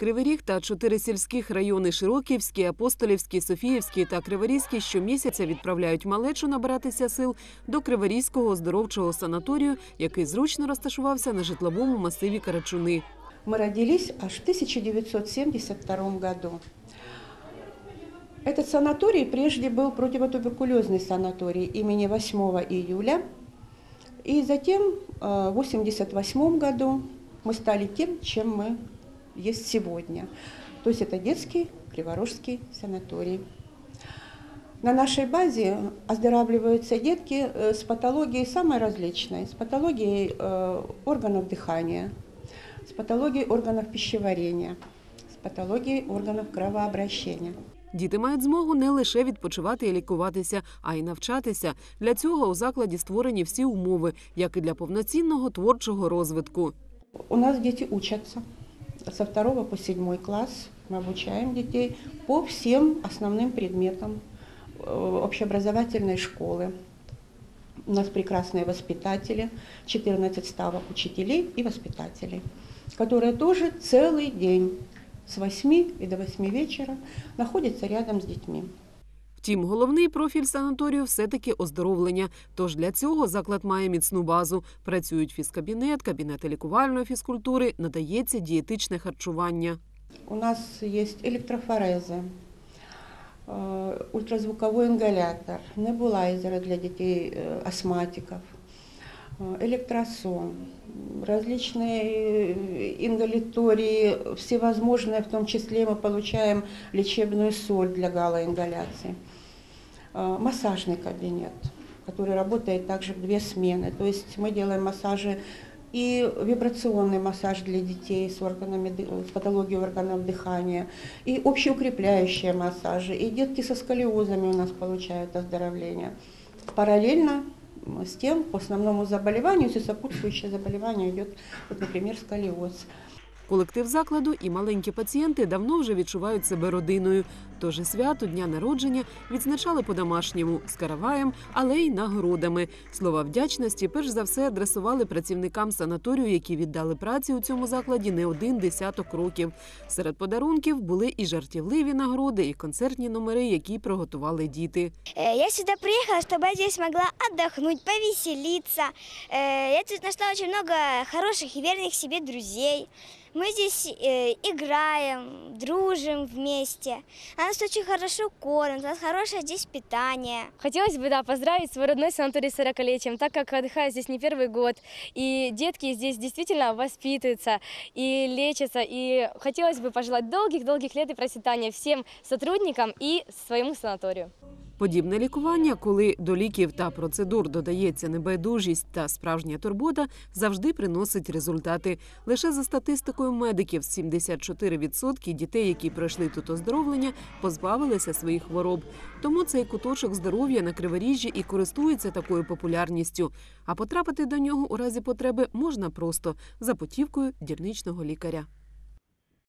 Кривий Ріг та чотири сільських райони Широківський, Апостолівський, Софіївський та Криворізький щомісяця відправляють малечу набиратися сил до Криворізького оздоровчого санаторію, який зручно розташувався на житловому масиві Карачуни. Мы родились аж в 1972 году. Этот санаторий прежде был противотуберкулезный санаторий имени 8 июля. И затем э, в 1988 году мы стали тем, чем мы есть сегодня. То есть это детский Криворожский санаторий. На нашей базе оздоравливаются детки э, с патологией самой различной, с патологией э, органов дыхания, с патологией органов пищеварения, с патологией органов кровообращения. Діти мають змогу не лише відпочивати і лікуватися, а й навчатися. Для цього у закладі створені всі умови, як і для повноцінного творчого розвитку. У нас дети учатся Со 2 по 7 класс. Мы обучаем детей по всем основным предметам э, общеобразовательной школы. У нас прекрасные воспитатели, 14 ставок учителей и воспитателей, которые тоже целый день с 8 и до 8 вечера находятся рядом с детьми. Втім, головний профіль санаторію все-таки оздоровлення. Тож для цього заклад має міцну базу. Працюють фізкабінет, кабінети лікувальної фізкультури, надається дієтичне харчування. У нас есть электрофорезы, э, ультразвуковой ингалятор, небулайзеры для детей э, астматиков, э, Электросон, различные э, ингалятории, всевозможные, в том числе мы получаем лечебную соль для галоингаляции, Э, массажный кабинет, который работает также в две смены. То есть мы делаем массажи и вибрационный массаж для детей с, органами, с патологией органов дыхания, и общеукрепляющие массажи, и детки со сколиозами у нас получают оздоровление. Параллельно с тем, по основному заболеванию, если сопутствующее заболевание идет, вот, например, сколиоз. Колектив закладу і маленькі пацієнти давно вже відчувають себе родиною. Тож і свято дня народження відзначали по-домашньому з караваєм, але й нагородами. Слова вдячності перш за все адресували працівникам санаторію, які віддали праці у цьому закладі не один десяток років. Серед подарунків були і жартівливі нагороди, і концертні номери, які приготували діти. Э, Я сюда приехала, чтобы я здесь могла отдохнуть, повеселиться. Э, Я тут нашла очень много хороших и верных себе друзей. Мы здесь э, играем, дружим вместе. А Нас очень хорошо кормят, у нас хорошее здесь питание. Хотелось бы, да, поздравить свой родной санаторий с 40-летием, так как отдыхаю здесь не первый год, и детки здесь действительно воспитываются и лечатся, и хотелось бы пожелать долгих-долгих лет и процветания всем сотрудникам и своему санаторию. Подібне лікування, коли до ліків та процедур додається небайдужість та справжня турбота, завжди приносить результати. Лише за статистикою медиків, 74% дітей, які пройшли тут оздоровлення, позбавилися своїх хвороб. Тому цей куточок здоров'я на криворіжжі і користується такою популярністю. А потрапити до нього у разі потреби можна просто за путівкою дільничного лікаря.